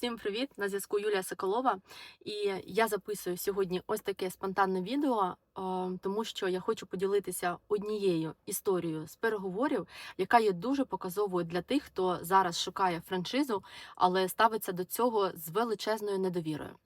Всім привіт! На зв'язку Юлія Соколова. І я записую сьогодні ось таке спонтанне відео, е, тому що я хочу поділитися однією історією з переговорів, яка є дуже показовою для тих, хто зараз шукає франшизу, але ставиться до цього з величезною недовірою.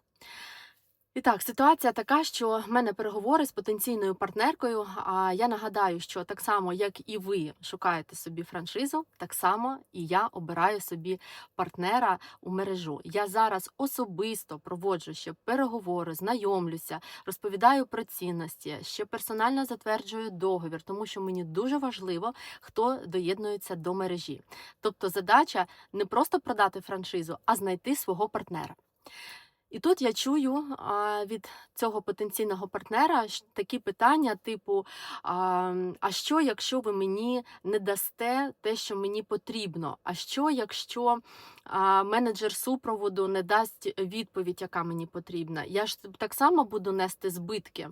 І так, ситуація така, що в мене переговори з потенційною партнеркою. А я нагадаю, що так само, як і ви шукаєте собі франшизу, так само і я обираю собі партнера у мережу. Я зараз особисто проводжу ще переговори, знайомлюся, розповідаю про цінності, ще персонально затверджую договір, тому що мені дуже важливо, хто доєднується до мережі. Тобто, задача не просто продати франшизу, а знайти свого партнера. І тут я чую від цього потенційного партнера такі питання, типу: а, що, якщо ви мені не дасте те, що мені потрібно? А що, якщо менеджер супроводу не дасть відповідь, яка мені потрібна? Я ж так само буду нести збитки,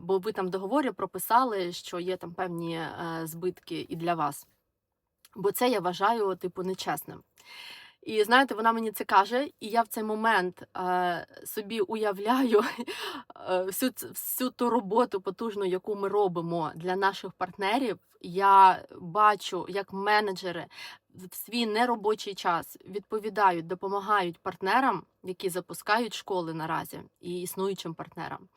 бо ви там в договорі прописали, що є там певні е, збитки і для вас. Бо це я вважаю, типу, нечесним. І знаєте, вона мені це каже, і я в цей момент е, собі уявляю е, всю, всю ту роботу потужну, яку ми робимо для наших партнерів. Я бачу, як менеджери в свій неробочий час відповідають, допомагають партнерам, які запускають школи наразі, і існуючим партнерам.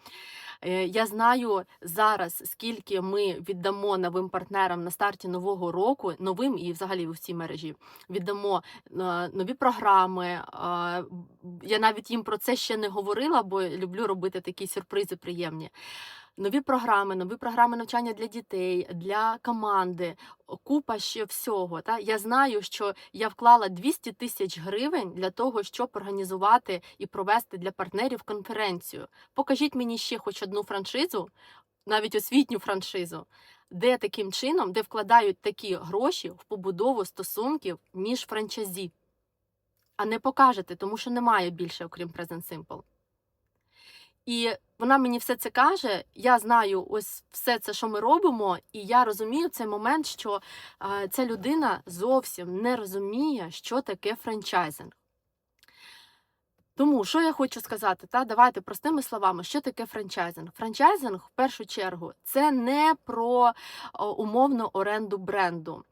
Е, Я знаю зараз, скільки ми віддамо новим партнерам на старті нового року, новим і взагалі у всій мережі віддамо е, нові програми. е, Я навіть їм про це ще не говорила, бо люблю робити такі сюрпризи приємні. Нові програми, нові програми навчання для дітей, для команди, купа ще всього. Та я знаю, що я вклала 200 тисяч гривень для того, щоб організувати і провести для партнерів конференцію. Покажіть мені ще хоч одну франшизу, навіть освітню франшизу, де таким чином, де вкладають такі гроші в побудову стосунків між франчайзі. А не покажете, тому що немає більше, окрім Present Simple. І вона мені все це каже. Я знаю ось все це, що ми робимо, і я розумію цей момент, що ця людина зовсім не розуміє, що таке франчайзинг. Тому що я хочу сказати, та давайте простими словами, що таке франчайзинг. Франчайзинг в першу чергу це не про умовну оренду бренду,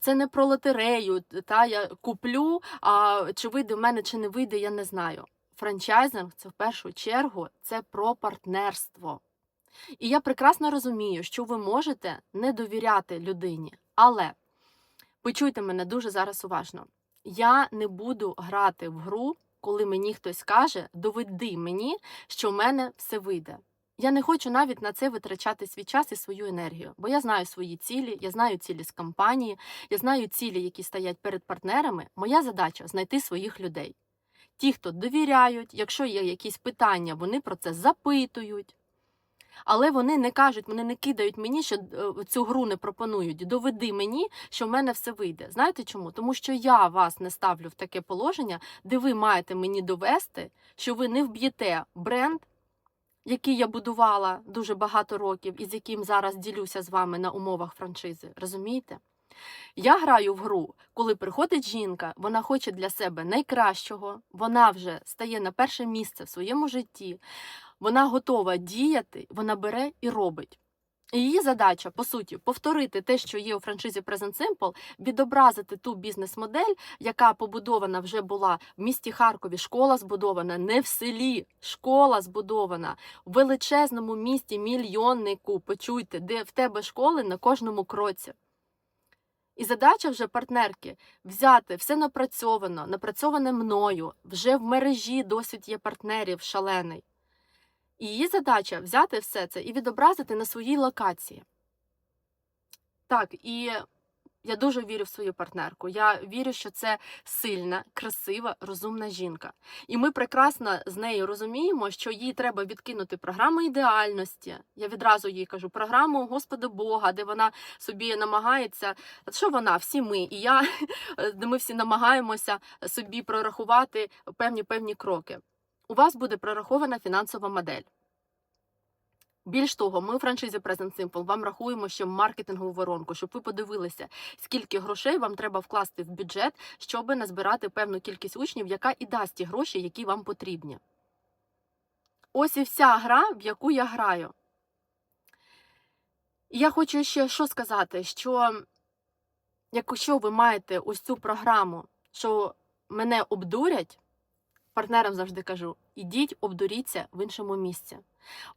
це не про лотерею. Та я куплю, а чи вийде в мене, чи не вийде, я не знаю. Франчайзинг це в першу чергу це про партнерство. І я прекрасно розумію, що ви можете не довіряти людині, але почуйте мене дуже зараз уважно. Я не буду грати в гру, коли мені хтось каже, доведи мені, що в мене все вийде. Я не хочу навіть на це витрачати свій час і свою енергію, бо я знаю свої цілі, я знаю цілі з компанії, я знаю цілі, які стоять перед партнерами. Моя задача знайти своїх людей. Ті, хто довіряють, якщо є якісь питання, вони про це запитують. Але вони не кажуть, вони не кидають мені, що е, цю гру не пропонують. Доведи мені, що в мене все вийде. Знаєте чому? Тому що я вас не ставлю в таке положення, де ви маєте мені довести, що ви не вб'єте бренд, який я будувала дуже багато років, і з яким зараз ділюся з вами на умовах франшизи. Розумієте? Я граю в гру, коли приходить жінка, вона хоче для себе найкращого, вона вже стає на перше місце в своєму житті, вона готова діяти, вона бере і робить. І Її задача, по суті, повторити те, що є у франшизі Present Simple, відобразити ту бізнес-модель, яка побудована вже була в місті Харкові. Школа збудована не в селі, школа збудована в величезному місті мільйоннику. Почуйте, де в тебе школи на кожному кроці. І задача вже партнерки взяти все напрацьовано, напрацьоване мною, вже в мережі досвід є партнерів шалений. І її задача взяти все це і відобразити на своїй локації. Так, і я дуже вірю в свою партнерку. Я вірю, що це сильна, красива, розумна жінка. І ми прекрасно з нею розуміємо, що їй треба відкинути програму ідеальності. Я відразу їй кажу програму Господа Бога, де вона собі намагається. Що вона? Всі ми і я, де ми всі намагаємося собі прорахувати певні певні кроки. У вас буде прорахована фінансова модель. Більш того, ми у франшизі Present Simple вам рахуємо ще маркетингову воронку, щоб ви подивилися, скільки грошей вам треба вкласти в бюджет, щоб назбирати певну кількість учнів, яка і дасть ті гроші, які вам потрібні. Ось і вся гра, в яку я граю. І я хочу ще що сказати, що якщо ви маєте ось цю програму, що мене обдурять, партнерам завжди кажу: ідіть, обдуріться в іншому місці.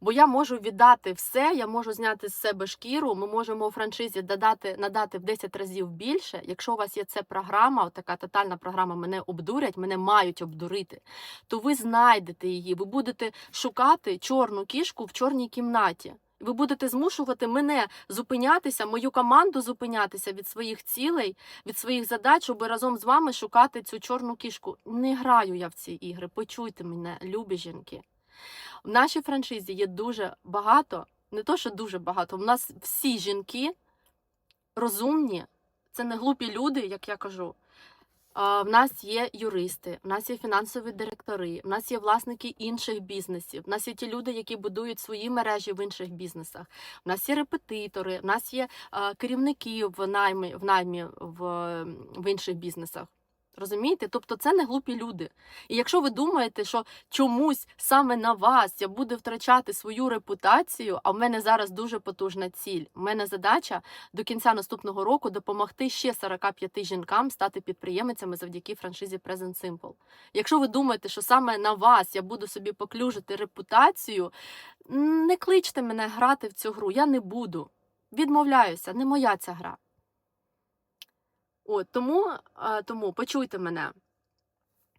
Бо я можу віддати все, я можу зняти з себе шкіру. Ми можемо у франшизі додати, надати в 10 разів більше. Якщо у вас є ця програма, така тотальна програма, мене обдурять, мене мають обдурити, то ви знайдете її, ви будете шукати чорну кішку в чорній кімнаті. Ви будете змушувати мене зупинятися, мою команду зупинятися від своїх цілей, від своїх задач, щоб разом з вами шукати цю чорну кішку. Не граю я в ці ігри. Почуйте мене, любі жінки. В нашій франшизі є дуже багато, не то, що дуже багато. У нас всі жінки розумні, це не глупі люди, як я кажу. В нас є юристи, в нас є фінансові директори, в нас є власники інших бізнесів, в нас є ті люди, які будують свої мережі в інших бізнесах. В нас є репетитори, в нас є керівники в наймі в наймі в, в інших бізнесах. Розумієте? Тобто це не глупі люди. І якщо ви думаєте, що чомусь саме на вас я буду втрачати свою репутацію, а в мене зараз дуже потужна ціль. У мене задача до кінця наступного року допомогти ще 45 жінкам стати підприємцями завдяки франшизі Present Simple. Якщо ви думаєте, що саме на вас я буду собі поклюжити репутацію, не кличте мене грати в цю гру. Я не буду. Відмовляюся, не моя ця гра. От, тому, тому почуйте мене.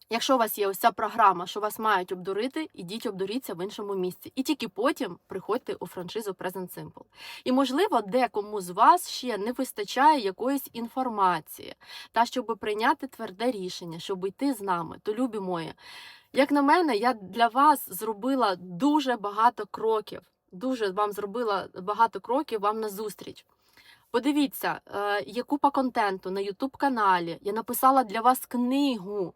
Якщо у вас є ось ця програма, що вас мають обдурити, ідіть обдуріться в іншому місці. І тільки потім приходьте у франшизу Present Simple. І, можливо, декому з вас ще не вистачає якоїсь інформації, та щоб прийняти тверде рішення, щоб йти з нами, то любі мої. Як на мене, я для вас зробила дуже багато кроків. Дуже вам зробила багато кроків вам на зустріч. Подивіться, е, є купа контенту на Ютуб каналі. Я написала для вас книгу,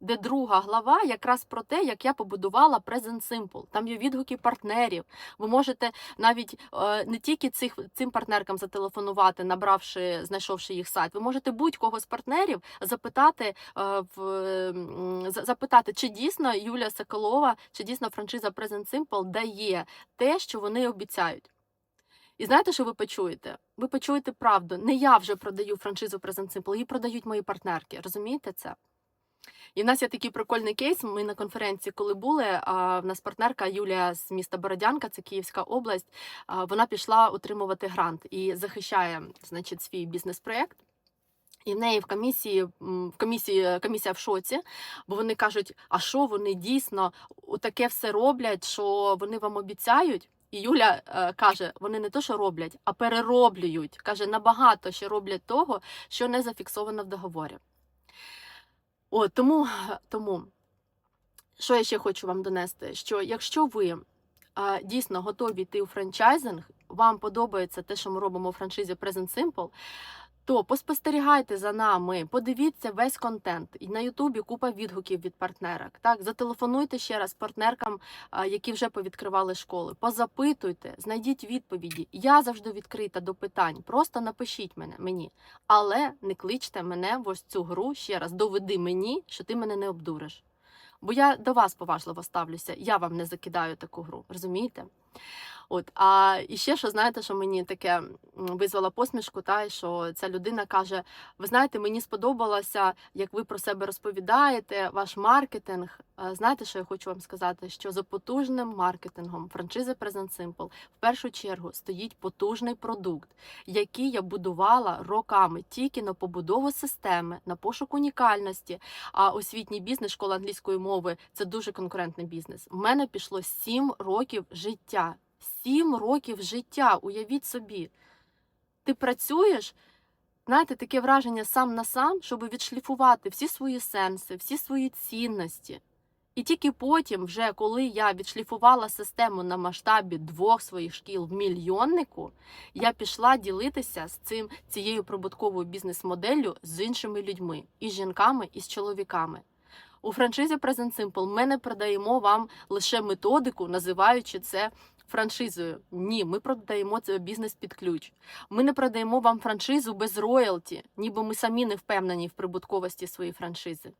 де друга глава якраз про те, як я побудувала Present Simple. Там є відгуки партнерів. Ви можете навіть е, не тільки цих, цим партнеркам зателефонувати, набравши, знайшовши їх сайт. Ви можете будь-кого з партнерів запитати, е, в, запитати, чи дійсно Юлія Соколова, чи дійсно франшиза Present Simple дає те, що вони обіцяють. І знаєте, що ви почуєте? Ви почуєте правду. Не я вже продаю франшизу Present Simple, її продають мої партнерки. Розумієте це? І в нас є такий прикольний кейс. Ми на конференції, коли були, в нас партнерка Юлія з міста Бородянка, це Київська область. Вона пішла отримувати грант і захищає, значить, свій бізнес-проєкт. І в неї в комісії в комісії комісія в шоці, бо вони кажуть, а що вони дійсно таке все роблять, що вони вам обіцяють. І Юля е, каже, вони не то, що роблять, а перероблюють. Каже, набагато ще роблять того, що не зафіксовано в договорі. От, тому, тому, що я ще хочу вам донести, що якщо ви е, дійсно готові йти у франчайзинг, вам подобається те, що ми робимо у франшизі Present Simple, то поспостерігайте за нами, подивіться весь контент. І на Ютубі купа відгуків від партнерок. Так, зателефонуйте ще раз партнеркам, які вже повідкривали школи. Позапитуйте, знайдіть відповіді. Я завжди відкрита до питань. Просто напишіть мене мені, але не кличте мене в ось цю гру ще раз. Доведи мені, що ти мене не обдуриш. Бо я до вас поважливо ставлюся, я вам не закидаю таку гру, розумієте? От, а і ще що знаєте, що мені таке визвало посмішку, та що ця людина каже: ви знаєте, мені сподобалося, як ви про себе розповідаєте, ваш маркетинг. Е, Знаєте, що я хочу вам сказати? Що за потужним маркетингом франшизи Present Simple в першу чергу стоїть потужний продукт, який я будувала роками тільки на побудову системи, на пошук унікальності. А освітній бізнес, школа англійської мови це дуже конкурентний бізнес. У мене пішло 7 років життя. 7 років життя, уявіть собі. Ти працюєш, знаєте, таке враження сам на сам, щоб відшліфувати всі свої сенси, всі свої цінності. І тільки потім, вже коли я відшліфувала систему на масштабі двох своїх шкіл в мільйоннику, я пішла ділитися з цим цією прибутковою бізнес-моделлю з іншими людьми, і з жінками, і з чоловіками. У франшизі Present Simple ми не продаємо вам лише методику, називаючи це франшизою. Ні, ми продаємо це бізнес під ключ. Ми не продаємо вам франшизу без роялті, ніби ми самі не впевнені в прибутковості своєї франшизи.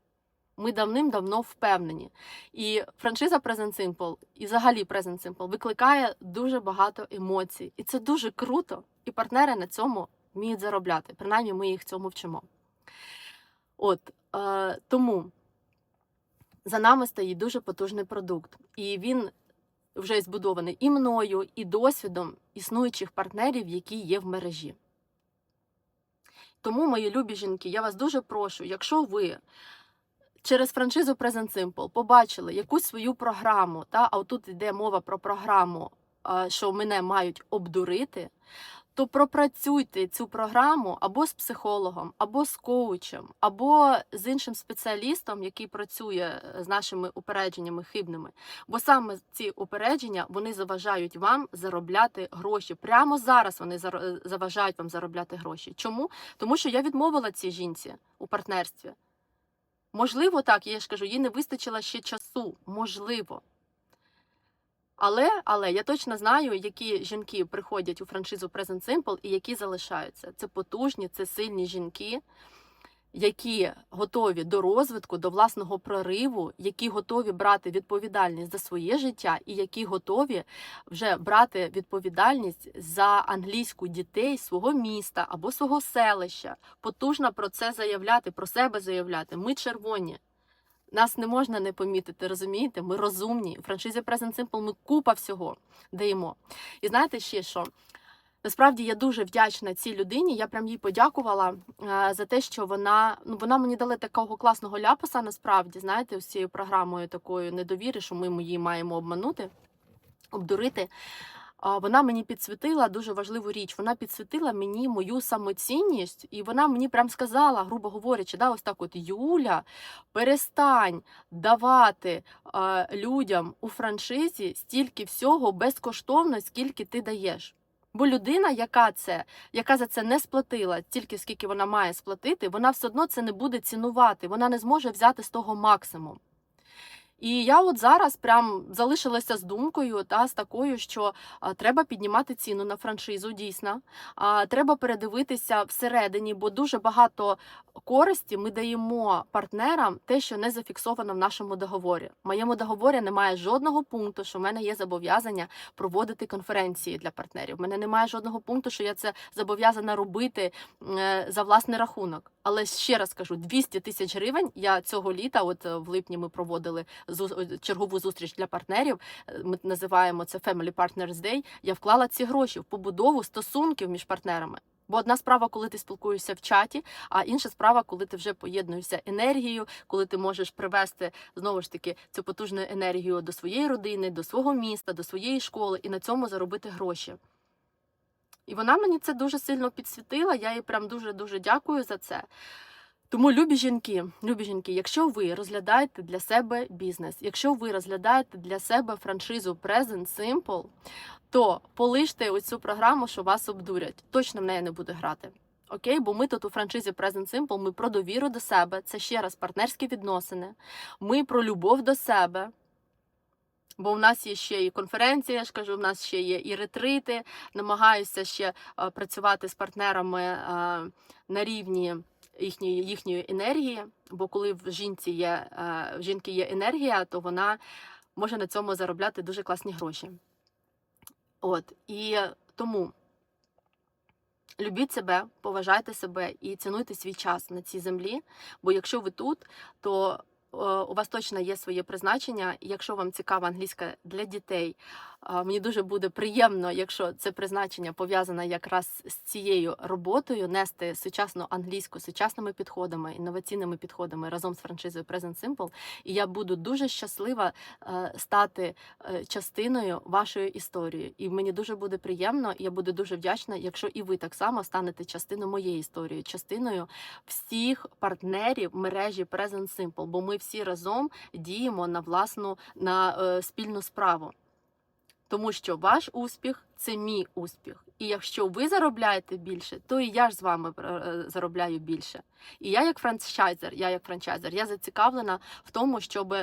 Ми давним-давно впевнені. І франшиза Present Simple, і взагалі Present Simple викликає дуже багато емоцій. І це дуже круто. І партнери на цьому вміють заробляти. Принаймні, ми їх цьому вчимо. От е, тому за нами стоїть дуже потужний продукт, і він вже збудований і мною, і досвідом існуючих партнерів, які є в мережі. Тому, мої любі жінки, я вас дуже прошу, якщо ви через франшизу Present Simple побачили якусь свою програму, та, а тут йде мова про програму, що мене мають обдурити, то пропрацюйте цю програму або з психологом, або з коучем, або з іншим спеціалістом, який працює з нашими упередженнями хибними. Бо саме ці упередження вони заважають вам заробляти гроші. Прямо зараз вони заро- заважають вам заробляти гроші. Чому? Тому що я відмовила цій жінці у партнерстві. Можливо, так, я ж кажу, їй не вистачило ще часу. Можливо. Але, але я точно знаю, які жінки приходять у франшизу Present Simple і які залишаються. Це потужні, це сильні жінки, які готові до розвитку, до власного прориву, які готові брати відповідальність за своє життя, і які готові вже брати відповідальність за англійську дітей свого міста або свого селища. Потужно про це заявляти, про себе заявляти. Ми червоні. Нас не можна не помітити, розумієте? Ми розумні. У франшизі Present Simple ми купа всього даємо. І знаєте ще що? Насправді я дуже вдячна цій людині. Я прям їй подякувала е, за те, що вона ну вона мені дала такого класного ляпаса. Насправді, знаєте, з цією програмою такою недовіри, що ми її маємо обманути, обдурити. Вона мені підсвітила дуже важливу річ. Вона підсвітила мені мою самоцінність, і вона мені прям сказала, грубо говорячи, да, ось так: от Юля, перестань давати людям у франшизі стільки всього безкоштовно, скільки ти даєш. Бо людина, яка це, яка за це не сплатила, тільки скільки вона має сплатити, вона все одно це не буде цінувати, вона не зможе взяти з того максимум. І я от зараз прям залишилася з думкою, та з такою, що треба піднімати ціну на франшизу, дійсно. А, треба передивитися всередині, бо дуже багато користі ми даємо партнерам те, що не зафіксовано в нашому договорі. В моєму договорі немає жодного пункту, що в мене є зобов'язання проводити конференції для партнерів. В мене немає жодного пункту, що я це зобов'язана робити е, за власний рахунок. Але ще раз кажу, 200 тисяч гривень я цього літа, от е, в липні ми проводили чергову зустріч для партнерів. е, Ми називаємо це Family Partners Day. Я вклала ці гроші в побудову стосунків між партнерами. Бо одна справа, коли ти спілкуєшся в чаті, а інша справа, коли ти вже поєднуєшся енергією, коли ти можеш привести знову ж таки цю потужну енергію до своєї родини, до свого міста, до своєї школи і на цьому заробити гроші. І вона мені це дуже сильно підсвітила. Я їй прям дуже дуже дякую за це. Тому, любі жінки, любі жінки, якщо ви розглядаєте для себе бізнес, якщо ви розглядаєте для себе франшизу Present Simple, то полиште оцю програму, що вас обдурять. Точно в неї не буде грати. Окей, бо ми тут у франшизі Present Simple, ми про довіру до себе, це ще раз партнерські відносини. Ми про любов до себе. Бо в нас є ще і конференція, я ж кажу, в нас ще є і ретрити. Намагаюся ще працювати з партнерами на рівні їхньої, їхньої енергії. Бо коли в жінці є е, в жінки є енергія, то вона може на цьому заробляти дуже класні гроші. От і тому любіть себе, поважайте себе і цінуйте свій час на цій землі. Бо якщо ви тут, то е, у вас точно є своє призначення. Якщо вам цікава англійська для дітей, мені дуже буде приємно, якщо це призначення пов'язане якраз з цією роботою, нести сучасну англійську сучасними підходами, інноваційними підходами разом з франшизою Present Simple. І я буду дуже щаслива е, стати е, частиною вашої історії. І мені дуже буде приємно, і я буду дуже вдячна, якщо і ви так само станете частиною моєї історії, частиною всіх партнерів мережі Present Simple, бо ми всі разом діємо на власну на е, спільну справу. Тому що ваш успіх це мій успіх. І якщо ви заробляєте більше, то і я ж з вами е, заробляю більше. І я, як франчайзер, я як франчайзер, я зацікавлена в тому, щоб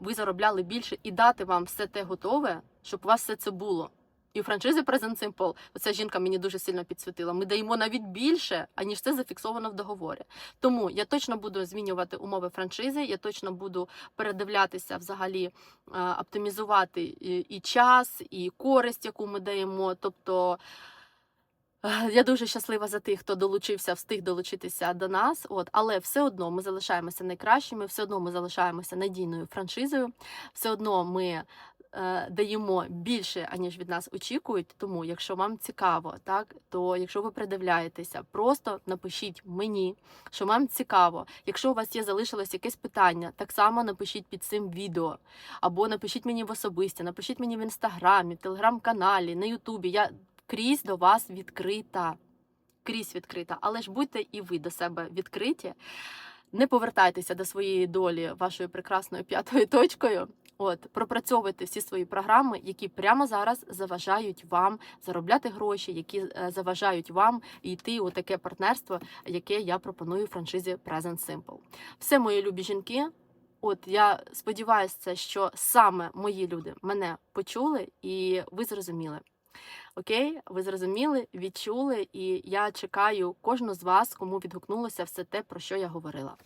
ви заробляли більше і дати вам все те готове, щоб у вас все це було. І у франшизи Present Simple, оця жінка мені дуже сильно підсвітила. Ми даємо навіть більше, аніж це зафіксовано в договорі. Тому я точно буду змінювати умови франшизи, я точно буду передивлятися взагалі, е, оптимізувати і, час, і користь, яку ми даємо. Тобто е, я дуже щаслива за тих, хто долучився, встиг долучитися до нас. От, але все одно ми залишаємося найкращими, все одно ми залишаємося надійною франшизою, все одно ми даємо більше, аніж від нас очікують. Тому, якщо вам цікаво, так то якщо ви придивляєтеся, просто напишіть мені, що вам цікаво. Якщо у вас є залишилось якесь питання, так само напишіть під цим відео, або напишіть мені в особисті, напишіть мені в інстаграмі, в телеграм-каналі, на Ютубі. Я крізь до вас відкрита. Крізь відкрита, але ж будьте і ви до себе відкриті. Не повертайтеся до своєї долі вашою прекрасною п'ятою точкою. От пропрацьовуйте всі свої програми, які прямо зараз заважають вам заробляти гроші, які е, заважають вам йти у таке партнерство, яке я пропоную в франшизі Present Simple. Все мої любі жінки. От я сподіваюся, що саме мої люди мене почули і ви зрозуміли. Окей, ви зрозуміли, відчули, і я чекаю кожну з вас, кому відгукнулося все те, про що я говорила.